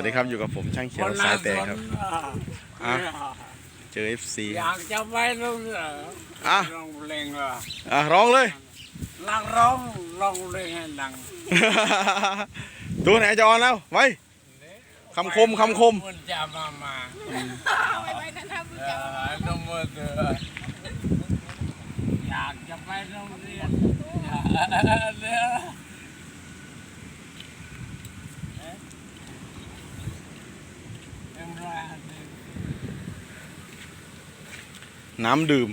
วัสดีครับอยู่กับผมช่างเขียวสายแตกครับอะเจอ FC อยากจะไปโรงเรียนอะร้องเพลงอะอะร้องเลยนักร้องร้องเพลงให้ดังตัวไหนจะออนแล้วไว้คำคมคำคมมันจะมามาไปไปกันนะผู้เอ่จัดอน้องมือเตืออยากจะไปโรงเรียนอยากเด้อเอ๊ะเอ็มร้อยห้าสิบ น้ำดื่ม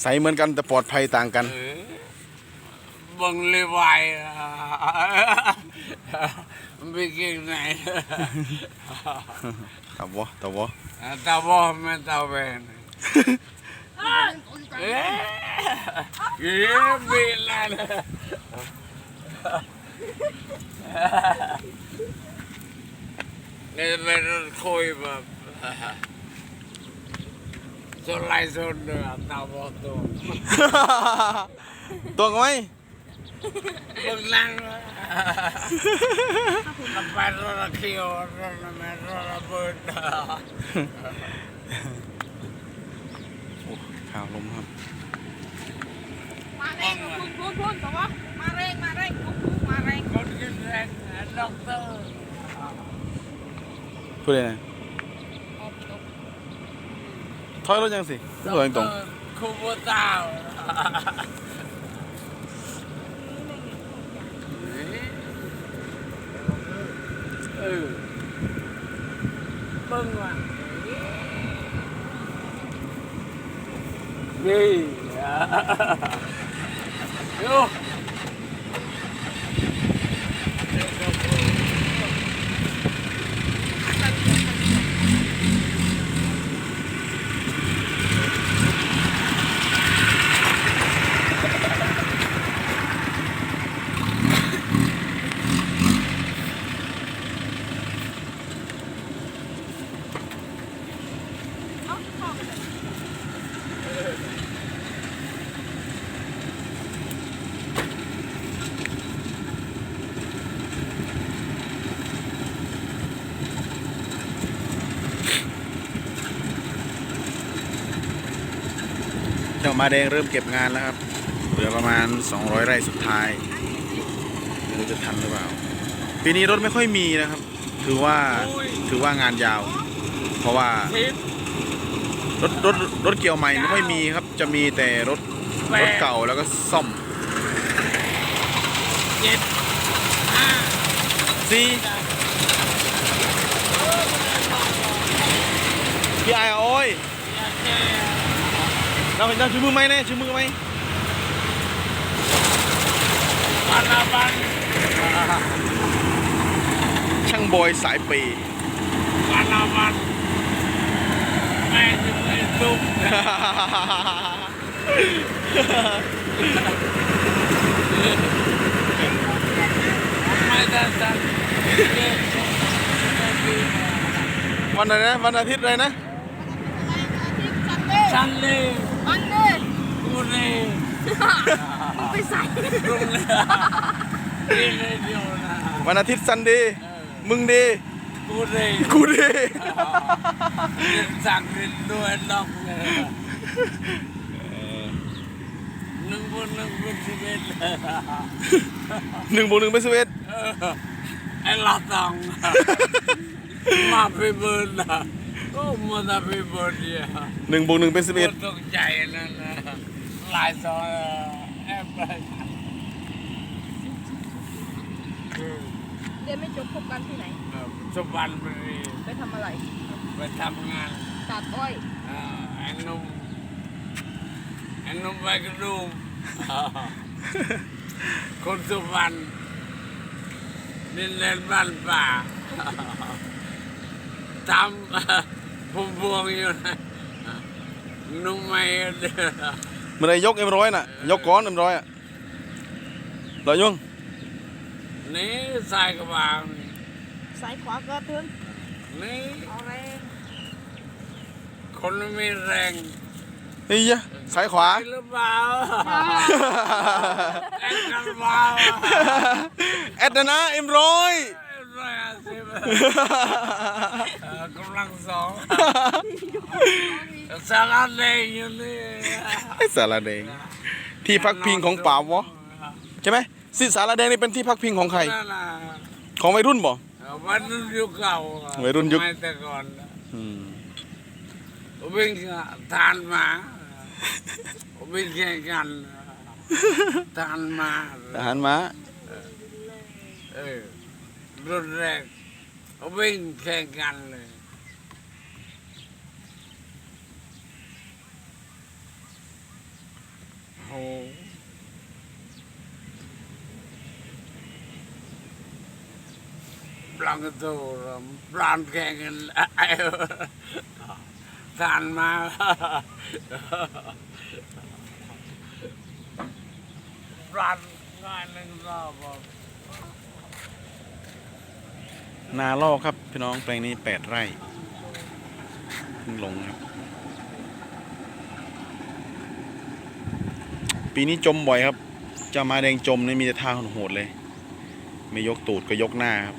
ใสเหมือนกันแต่ปลอดภัยต่างกันเออบังเลวายอะมันไปกินไหนตับวะตับวะตาบอไม่ตาเวนเอ๊ะยี่ปีละนี่เป็นรถคุยแบบ สไลด์สุดเลยตาบอตัวตัวกันไหมมึงนั่งมันไปรถเขียวรถแม่รถเบิดข่าวลมครับ มาแรงพุ่งพุ่งพุ่งแต่ว่ามาแรงมาแรงพุ่งพุ่งมาแรงคนกินแรงด็อกเตอร์พูดเลยนะ ถอยรถยังสิถอยตรงคูโบตาวเออเบิ่งว่ะนี่โย เอ้าเข้าไปเลย เจ้า มาแดงเริ่มเก็บงานแล้วครับ เหลือประมาณ 200 ไร่สุดท้ายไม่รู้จะทันหรือเปล่า ปีนี้รถไม่ค่อยมีนะครับ ถือว่าถือว่างานยาว เพราะว่ารถรถรถเกี่ยวใหม่ไม่ค่อยมีครับ จะมีแต่รถรถเก่าแล้วก็ซ่อมเจ็ดห้าซีพี่ไอ้โอ้ย เราเห็นเราชูมือไหมเนี่ยชูมือไหมวันละวันช่างบอยสายเปย์วันละวันแม่จะไม่ตุ้มไม่ได้ตันวันอะไรนะวันอาทิตย์อะไรนะซันเดย์ฉันเล ยมันเดย์กูเลยมึงไปใส่กูเลยนี่เลยเดียวนะวันอาทิตย์ซันเดย์มึงดี กูเลยกูดีสั่งเรียนด้วยนอกเลยหนึ่งบนหนึ่งเป็นสิบเอ็ดหนึ่งบวกหนึ่งเป็นสิบเอ็ดเออไอ้ลาตังมาไปเบิร์นนะ ก็มาได้ไปเบิร์นเนี่ยหนึ่งบวกหนึ่งเป็นสิบเอ็ดตกใจนั่นนะหลายซอยแอบไปเรียนไม่จบพบกันที่ไหน สุพรรณบุรีไปทำอะไร ไปทำงานตัดอ้อยเอ่อไอ้หนุ่มไอ้หนุ่มไปกระดุมคนสุพรรณดินแดนบ้านป่า ทำ พุ่มพวงอยู่นะนุ่มไม่เดือเมื่อไรยกเอ็มร้อยน่ะ ยกก้อนเอ็มร้อยอะรอยยุ่งนี่ใส่กระบางสายขวาก็ถึงนี่เอาแรงคนไม่มีแรงเฮ้ยยะสายขวาใช่หรือเปล่าแอนกันเปล่าแอดนะนะเอ็มร้อย กำลังสองสาระแดงอยู่นี่ไอ้สารแดงที่พักพิงของป่าวะใช่ไหมสิสารแดงนี่เป็นที่พักพิงของใครนั่นน่ะของวัยรุ่นบ่วันรุ่นยุคเก่าอะวัยรุ่นยุคสมัแต่ก่อนนะอืมวิ่งทานหมาวิ่งแข่งกันทานหมาทหารม้าเออรุ่นแรก วิ่งแข่งกันเลย โหปลังกระโตปลานแข่งกันไอ้ทานมา ปลานง่ายหนึ่งรอบบอก นาลอกครับ พี่น้องแปลงนี้แปดไร่ลงครับปีนี้จมบ่อยครับเจะมาแดงจมนี่มีแต่ท่าโหดเลย ไม่ยกตูดก็ยกหน้าครับ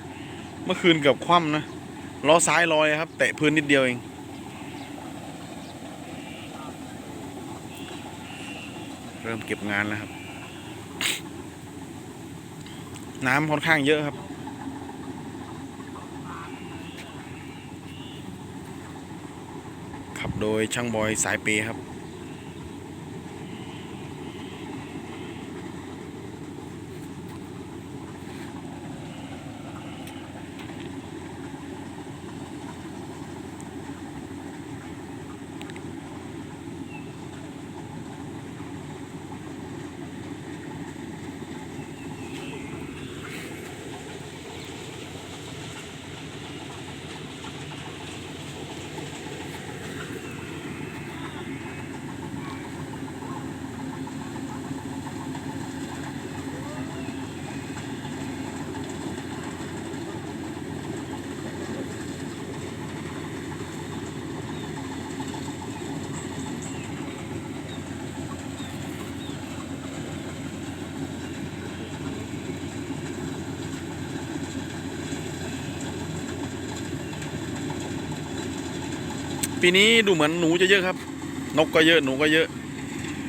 เมื่อคืนเกือบคว่ำนะล้อซ้ายลอยครับ แตะพื้นนิดเดียวเองเริ่มเก็บงานแล้วครับ น้ำค่อนข้างเยอะครับ ขับ โดยช่างบอยสายเปครับ ปีนี้ดูเหมือนหนูจะเยอะครับ นกก็เยอะหนูก็เยอะ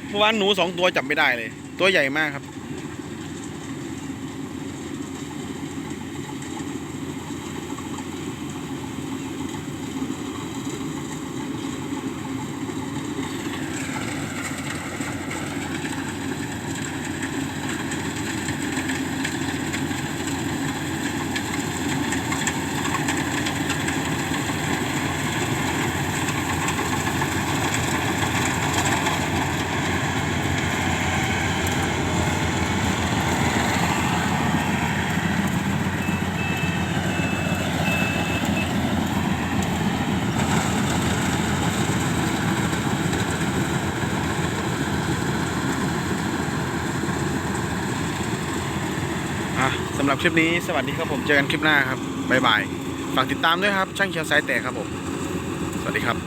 เมื่อวานหนูสองตัวจับไม่ได้เลย ตัวใหญ่มากครับ หรับคลิปนี้สวัสดีครับผมเจอกันคลิปหน้าครับบ๊ายบายฝากติดตามด้วยครับช่างเขียวสายแตกครับผม สวัสดีครับ